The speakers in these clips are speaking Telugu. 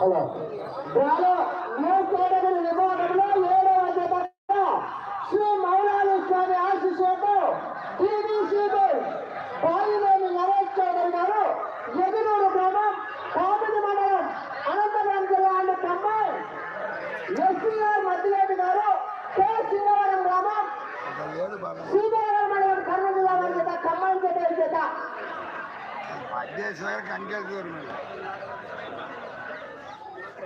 హలో డ్రాలో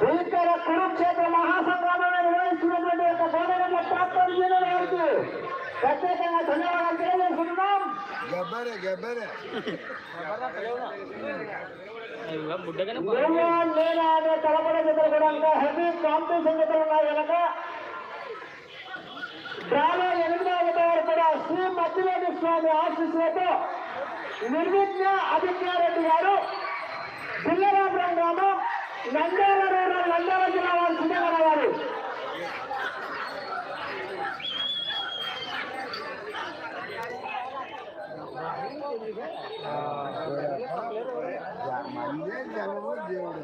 భీకర కురుక్షేత్ర మహాసంగ్రామం నిర్వహిస్తున్నటువంటి యొక్క యూనియన్ వారికి ప్రత్యేకంగా ధన్యవాదాలు తెలియజేస్తున్నాం గబ్బరే గబ్బరే. నువ్వు నేను అనే తలపడే జతలు కూడా ఇంకా హెవీ కాంపిటీషన్ జతలు ఉన్నాయి కనుక డ్రాలో ఎనిమిదవ జత వారు కూడా శ్రీ మధ్యవేది స్వామి ఆశీస్సులతో నిర్విఘ్న అధికారెడ్డి గారు బిల్లరాపురం గ్రామం నంద్యాల రూరల్ నంద్యాల జిల్లా వారు సిద్ధంగా వారు మందే జనము దేవుడు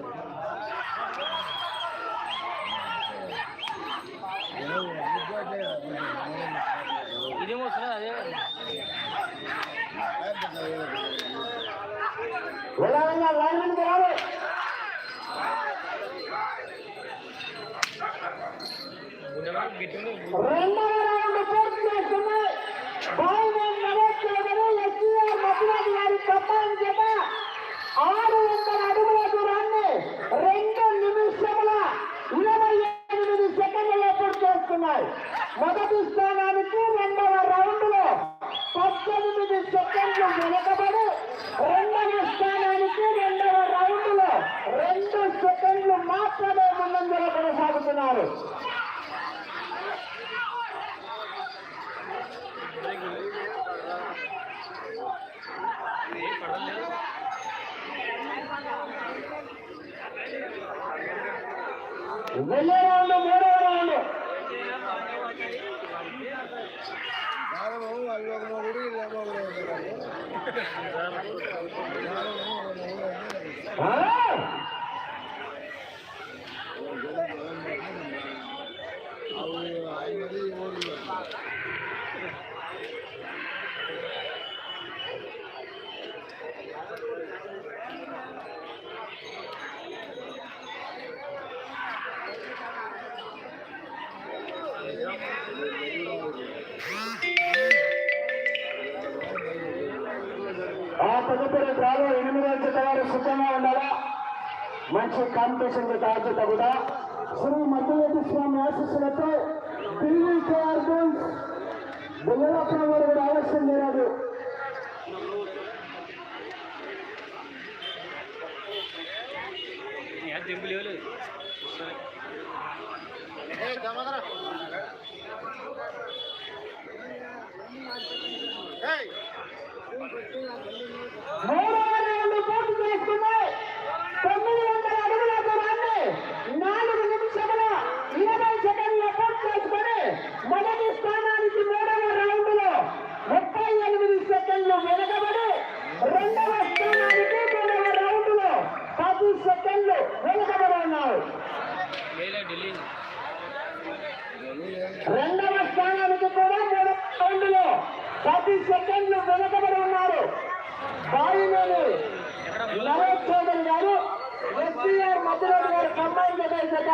ఉదాహరణ లైన్ రావాలి రెండవ రౌండ్ పూర్తి చేస్తున్నాయి బాలినేని నరేష్ ఎస్సీఆర్ మధురాజు గారి చేత ఆరు వందల అడుగుల దూరాన్ని రెండు నిమిషముల ఇరవై ఎనిమిది సెకండ్లలో పూర్తి చేస్తున్నాయి మొదటి స్థానం కొనసాగుతున్నారు వెళ్ళే రౌండ్ మూడవ రౌండ్. ఆ? ఆ తదుపరి డ్రాలో ఎనిమిదో జత వారు సిద్ధంగా ఉండాలా? మంచి కాంపిటీషన్ జత తగుదా శ్రీ మధ్యవర్తి స్వామి ఆశిస్సులతో ఢిల్లీ కేఆర్గన్స్ బుల్లరాపురం వారు కూడా ఆలస్యం చేయరాదు. దింపు Bora! ప్రతి సెకండ్లు వెనకబడి ఉన్నారు. చౌదరి గారు ఎస్టీఆర్ మధ్యరాజు గారు కంబైన్ చేత